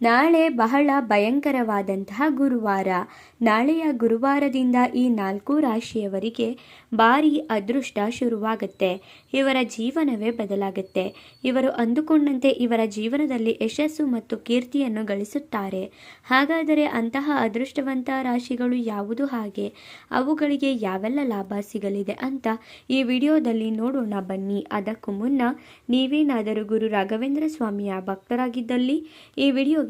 ನಾಳೆ ಬಹಳ ಭಯಂಕರವಾದಂತಹ ಗುರುವಾರ. ನಾಳೆಯ ಗುರುವಾರದಿಂದ ಈ ನಾಲ್ಕು ರಾಶಿಯವರಿಗೆ ಭಾರಿ ಅದೃಷ್ಟ ಶುರುವಾಗುತ್ತೆ. ಇವರ ಜೀವನವೇ ಬದಲಾಗುತ್ತೆ. ಇವರು ಅಂದುಕೊಂಡಂತೆ ಇವರ ಜೀವನದಲ್ಲಿ ಯಶಸ್ಸು ಮತ್ತು ಕೀರ್ತಿಯನ್ನು ಗಳಿಸುತ್ತಾರೆ. ಹಾಗಾದರೆ ಅಂತಹ ಅದೃಷ್ಟವಂತ ರಾಶಿಗಳು ಯಾವುದು ಹಾಗೆ? ಅವುಗಳಿಗೆ ಯಾವೆಲ್ಲ ಲಾಭ ಸಿಗಲಿದೆ ಅಂತ ಈ ವಿಡಿಯೋದಲ್ಲಿ ನೋಡೋಣ ಬನ್ನಿ. ಅದಕ್ಕೂ ಮುನ್ನ ನೀವೇನಾದರೂ ಗುರು ರಾಘವೇಂದ್ರ ಸ್ವಾಮಿಯ ಭಕ್ತರಾಗಿದ್ದಲ್ಲಿ ಈ ವಿಡಿಯೋಗೆ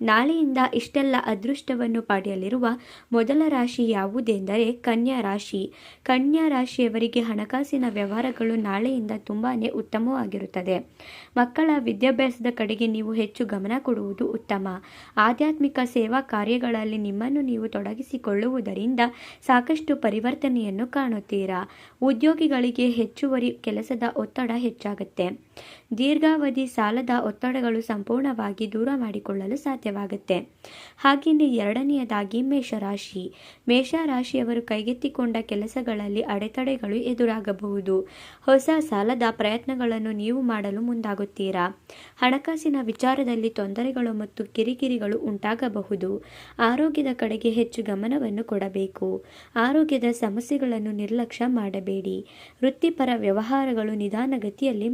ನಾಳೆಯಿಂದ ಇಷ್ಟೆಲ್ಲ ಅದೃಷ್ಟವನ್ನು ಪಡೆಯಲಿರುವ ಮೊದಲ ರಾಶಿ ಯಾವುದೆಂದರೆ ಕನ್ಯಾ ರಾಶಿ. ಕನ್ಯಾ ರಾಶಿಯವರಿಗೆ ಹಣಕಾಸಿನ ವ್ಯವಹಾರಗಳು ನಾಳೆಯಿಂದ ತುಂಬಾ ಉತ್ತಮವಾಗಿರುತ್ತದೆ. ಮಕ್ಕಳ ವಿದ್ಯಾಭ್ಯಾಸದ ಕಡೆಗೆ ನೀವು ಹೆಚ್ಚು ಗಮನ ಕೊಡುವುದು ಉತ್ತಮ. ಆಧ್ಯಾತ್ಮಿಕ ಸೇವಾ ಕಾರ್ಯಗಳಲ್ಲಿ ನಿಮ್ಮನ್ನು ನೀವು ತೊಡಗಿಸಿಕೊಳ್ಳುವುದರಿಂದ ಸಾಕಷ್ಟು ಪರಿವರ್ತನೆಯನ್ನು ಕಾಣುತ್ತೀರಾ. ಉದ್ಯೋಗಿಗಳಿಗೆ ಹೆಚ್ಚುವರಿ ಕೆಲಸದ ಒತ್ತಡ ಹೆಚ್ಚಾಗುತ್ತೆ. ದೀರ್ಘಾವಧಿ ಸಾಲದ ಒತ್ತಡಗಳು ಸಂಪೂರ್ಣವಾಗಿ ದೂರ ಮಾಡಿಕೊಳ್ಳಲು ಸಾಧ್ಯವಾಗುತ್ತೆ. ಹಾಗೆಯೇ ಎರಡನೆಯದಾಗಿ ಮೇಷರಾಶಿ. ಮೇಷರಾಶಿಯವರು ಕೈಗೆತ್ತಿಕೊಂಡ ಕೆಲಸಗಳಲ್ಲಿ ಅಡೆತಡೆಗಳು ಎದುರಾಗಬಹುದು. ಹೊಸ ಸಾಲದ ಪ್ರಯತ್ನಗಳನ್ನು ನೀವು ಮಾಡಲು ಮುಂದಾಗುತ್ತೀರಾ? ಹಣಕಾಸಿನ ವಿಚಾರದಲ್ಲಿ ತೊಂದರೆಗಳು ಮತ್ತು ಕಿರಿಕಿರಿಗಳು ಉಂಟಾಗಬಹುದು. ಆರೋಗ್ಯದ ಕಡೆಗೆ ಹೆಚ್ಚು ಗಮನವನ್ನು ಕೊಡಬೇಕು. ಆರೋಗ್ಯದ ಸಮಸ್ಯೆಗಳನ್ನು ನಿರ್ಲಕ್ಷ್ಯ ಮಾಡಬೇಡಿ. ವೃತ್ತಿಪರ ವ್ಯವಹಾರಗಳು ನಿಧಾನಗತಿಯಲ್ಲಿ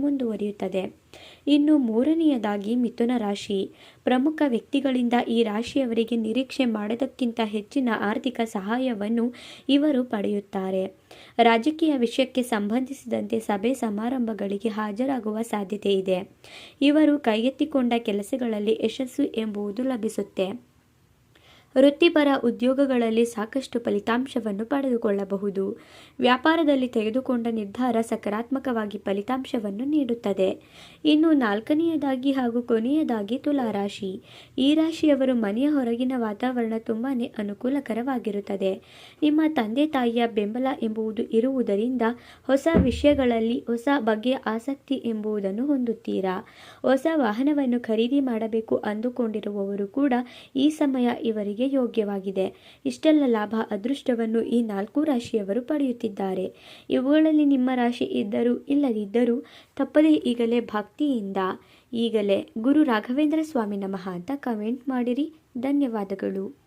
ಮುಂದುವರಿಯುತ್ತದೆ ಇನ್ನು ಮೂರನೆಯದಾಗಿ ಮಿಥುನ ರಾಶಿ. ಪ್ರಮುಖ ವ್ಯಕ್ತಿಗಳಿಂದ ಈ ರಾಶಿಯವರಿಗೆ ನಿರೀಕ್ಷೆ ಮಾಡದಕ್ಕಿಂತ ಹೆಚ್ಚಿನ ಆರ್ಥಿಕ ಸಹಾಯವನ್ನು ಇವರು ಪಡೆಯುತ್ತಾರೆ. ರಾಜಕೀಯ ವಿಷಯಕ್ಕೆ ಸಂಬಂಧಿಸಿದಂತೆ ಸಭೆ ಸಮಾರಂಭಗಳಿಗೆ ಹಾಜರಾಗುವ ಸಾಧ್ಯತೆ ಇದೆ. ಇವರು ಕೈಗೆತ್ತಿಕೊಂಡ ಕೆಲಸಗಳಲ್ಲಿ ಯಶಸ್ಸು ಎಂಬುದು ಲಭಿಸುತ್ತೆ. ವೃತ್ತಿಪರ ಉದ್ಯೋಗಗಳಲ್ಲಿ ಸಾಕಷ್ಟು ಫಲಿತಾಂಶವನ್ನು ಪಡೆದುಕೊಳ್ಳಬಹುದು. ವ್ಯಾಪಾರದಲ್ಲಿ ತೆಗೆದುಕೊಂಡ ನಿರ್ಧಾರ ಸಕಾರಾತ್ಮಕವಾಗಿ ಫಲಿತಾಂಶವನ್ನು ನೀಡುತ್ತದೆ. ಇನ್ನು ನಾಲ್ಕನೆಯದಾಗಿ ಹಾಗೂ ಕೊನೆಯದಾಗಿ ತುಲಾರಾಶಿ. ಈ ರಾಶಿಯವರು ಮನೆಯ ಹೊರಗಿನ ವಾತಾವರಣ ತುಂಬಾ ಅನುಕೂಲಕರವಾಗಿರುತ್ತದೆ. ನಿಮ್ಮ ತಂದೆ ತಾಯಿಯ ಬೆಂಬಲ ಎಂಬುವುದು ಇರುವುದರಿಂದ ಹೊಸ ವಿಷಯಗಳಲ್ಲಿ ಹೊಸ ಬಗೆಯ ಆಸಕ್ತಿ ಎಂಬುದನ್ನು ಹೊಂದುತ್ತೀರಾ? ಹೊಸ ವಾಹನವನ್ನು ಖರೀದಿ ಮಾಡಬೇಕು ಅಂದುಕೊಂಡಿರುವವರು ಕೂಡ ಈ ಸಮಯ ಇವರಿಗೆ ಯೋಗ್ಯವಾಗಿದೆ. ಇಷ್ಟೆಲ್ಲ ಲಾಭ, ಅದೃಷ್ಟವನ್ನು ಈ ನಾಲ್ಕು ರಾಶಿಯವರು ಪಡೆಯುತ್ತಿದ್ದಾರೆ. ಇವುಗಳಲ್ಲಿ ನಿಮ್ಮ ರಾಶಿ ಇದ್ದರೂ ಇಲ್ಲದಿದ್ದರೂ ತಪ್ಪದೇ ಈಗಲೇ ಭಕ್ತಿಯಿಂದ, ಈಗಲೇ ಗುರು ರಾಘವೇಂದ್ರ ಸ್ವಾಮಿ ನಮಃ ಅಂತ ಕಮೆಂಟ್ ಮಾಡಿರಿ. ಧನ್ಯವಾದಗಳು.